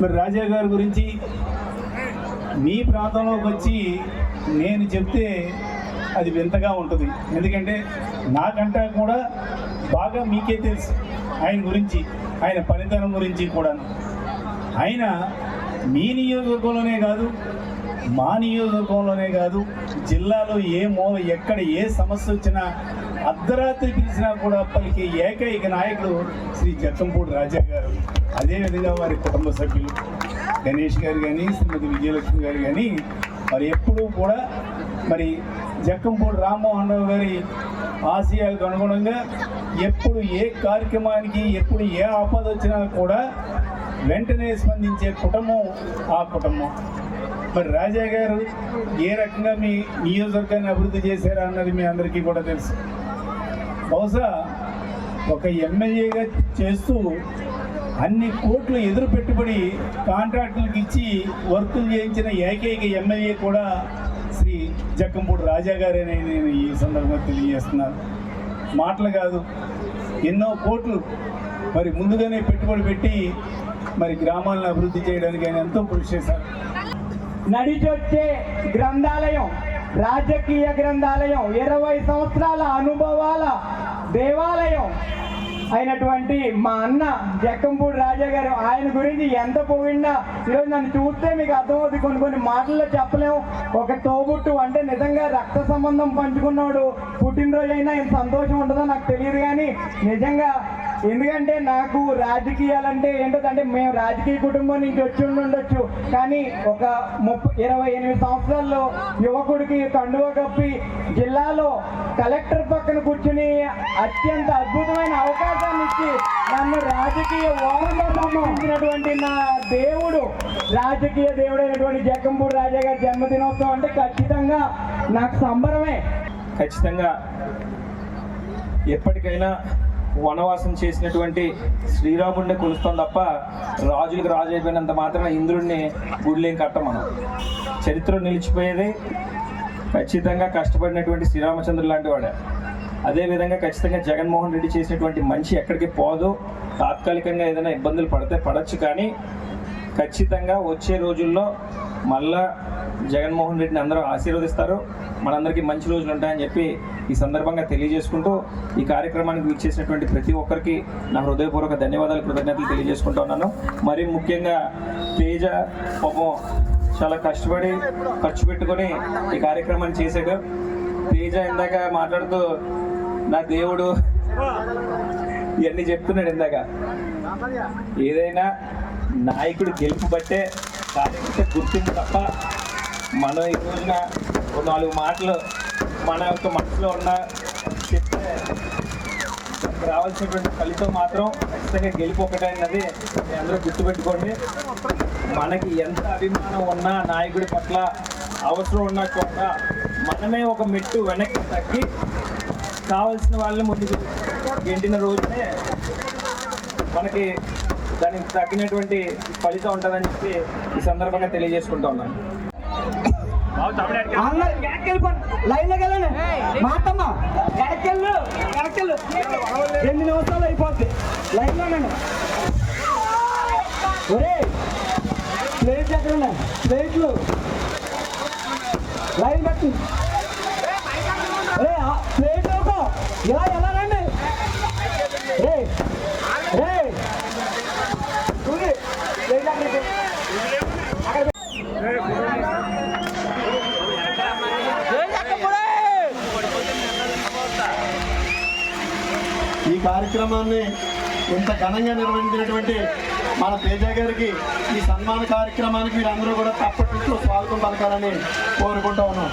మరి రాజా గారి గురించి మీ ప్రాంతంలోకి వచ్చి నేను చెప్తే అది వింతగా ఉంటుంది. ఎందుకంటే నాకంటా కూడా బాగా మీకే తెలుసు. ఆయన గురించి ఆయన పనితనం గురించి కూడా ఆయన మీ నియోజకవర్గంలోనే కాదు మా నియోజకవర్గంలోనే కాదు జిల్లాలో ఏ మూల ఎక్కడ ఏ సమస్య వచ్చినా అర్ధరాత్రి పిలిచినా కూడా పలికే ఏకైక నాయకుడు శ్రీ జక్కంపూడి రాజా గారు. అదేవిధంగా వారి కుటుంబ సభ్యులు గణేష్ గారు కానీ శ్రీమతి విజయలక్ష్మి గారు కానీ మరి ఎప్పుడూ కూడా మరి జక్కంపూడి రామ్మోహన్ రావు గారి ఆశయాలకు అనుగుణంగా ఎప్పుడు ఏ కార్యక్రమానికి ఎప్పుడు ఏ ఆపద వచ్చినా కూడా వెంటనే స్పందించే కుటుంబం ఆ కుటుంబం. మరి రాజా గారు ఏ రకంగా మీ నియోజకవర్గాన్ని అభివృద్ధి చేశారా అన్నది మీ అందరికీ కూడా తెలుసు. బహుశా ఒక ఎమ్మెల్యేగా చేస్తూ అన్ని కోట్లు ఎదురు పెట్టుబడి కాంట్రాక్టులకు ఇచ్చి వర్కులు చేయించిన ఏకైక ఎమ్మెల్యే కూడా శ్రీ జక్కంపూడి రాజా గారేనే నేను ఈ సందర్భంగా తెలియజేస్తున్నాను. మాటలు కాదు ఎన్నో కోట్లు మరి ముందుగానే పెట్టుబడి పెట్టి మరి గ్రామాలను అభివృద్ధి చేయడానికి ఆయన ఎంతో కృషి చేశారు. నడిచొచ్చే గ్రంథాలయం రాజకీయ గ్రంథాలయం ఇరవై సంవత్సరాల అనుభవాల దేవాలయం అయినటువంటి మా అన్న జక్కంపూడి రాజా గారు ఆయన గురించి ఎంత పోయినా ఈరోజు నన్ను చూస్తే మీకు అర్థమవుతుంది కొన్ని కొన్ని మాటల్లో చెప్పలేము. ఒక తోబుట్టు అంటే నిజంగా రక్త సంబంధం పంచుకున్నాడు. పుట్టినరోజు అయినా ఇంత సంతోషం ఉంటుందో నాకు తెలియదు కానీ నిజంగా ఎందుకంటే నాకు రాజకీయాలంటే అంటే అంటే మేము రాజకీయ కుటుంబం నుంచి వచ్చి ఉండొచ్చు. కానీ ఒక ముప్పై ఇరవై ఎనిమిది సంవత్సరాల్లో యువకుడికి కండువ కప్పి జిల్లాలో కలెక్టర్ పక్కన కూర్చుని అత్యంత అద్భుతమైన అవకాశాన్ని ఇచ్చి నన్ను రాజకీయ ఓరంలో సంబంధించినటువంటి నా దేవుడు రాజకీయ దేవుడైనటువంటి జగంపూర్ రాజా గారి జన్మదినోత్సవం అంటే ఖచ్చితంగా నాకు సంబరమే. ఖచ్చితంగా ఎప్పటికైనా వనవాసం చేసినటువంటి శ్రీరాముడిని కొలుస్తాం తప్ప రాజులకు రాజు అయిపోయినంత మాత్రమే ఇంద్రుడిని గుడిలేం కట్ట మనం. చరిత్ర నిలిచిపోయేది ఖచ్చితంగా కష్టపడినటువంటి శ్రీరామచంద్రుడు లాంటి వాడే. అదేవిధంగా ఖచ్చితంగా జగన్మోహన్ రెడ్డి చేసినటువంటి మంచి ఎక్కడికి పోదు. తాత్కాలికంగా ఏదైనా ఇబ్బందులు పడితే పడచ్చు కానీ ఖచ్చితంగా వచ్చే రోజుల్లో మళ్ళా జగన్మోహన్ రెడ్డిని అందరూ ఆశీర్వదిస్తారు. మనందరికీ మంచి రోజులు ఉంటాయని చెప్పి ఈ సందర్భంగా తెలియజేసుకుంటూ ఈ కార్యక్రమానికి ఇచ్చేసినటువంటి ప్రతి ఒక్కరికి నా హృదయపూర్వక ధన్యవాదాలు కృతజ్ఞతలు తెలియజేసుకుంటూ ఉన్నాను. మరి ముఖ్యంగా తేజ పాపం చాలా కష్టపడి ఖర్చు పెట్టుకొని ఈ కార్యక్రమాన్ని చేశాడు. తేజ ఇందాక మాట్లాడుతూ నా దేవుడు ఇవన్నీ చెప్తున్నాడు ఇందాక. ఏదైనా నాయకుడు గెలుపు బట్టే కార్యకర్త గుర్తింపు తప్ప మనం ఈ రోజున నాలుగు మాటలు మన యొక్క మనసులో ఉన్న చెప్తే రావాల్సినటువంటి ఫలితం మాత్రం ఖచ్చితంగా గెలుపు ఒకటే అన్నది అందరూ గుర్తుపెట్టుకోండి. మనకి ఎంత అభిమానం ఉన్నా నాయకుడి పట్ల అవసరం ఉన్న చోట మనమే ఒక మెట్టు వెనక్కి తగ్గి కావాల్సిన వాళ్ళని ముందుకు గెంటిన రోజునే మనకి దానికి తగ్గినటువంటి ఫలితం ఉంటుందని చెప్పి ఈ సందర్భంగా తెలియజేసుకుంటా ఉన్నాను. మాటమ్మ వెనక్కెళ్ళు వెనక్కెళ్ళు ఎన్ని నిమిషాలు అయిపోద్ది. లైన్లోనండి ఒరే ప్లేట్లు ఎక్కడ ఉన్నాయి ప్లేట్లు. లైన్ పెట్టి. కార్యక్రమాన్ని ఇంత ఘనంగా నిర్వహించినటువంటి మన తేజ గారికి ఈ సన్మాన కార్యక్రమానికి వీరందరూ కూడా తప్పట్లు స్వాగతం పలకాలని కోరుకుంటా ఉన్నాం.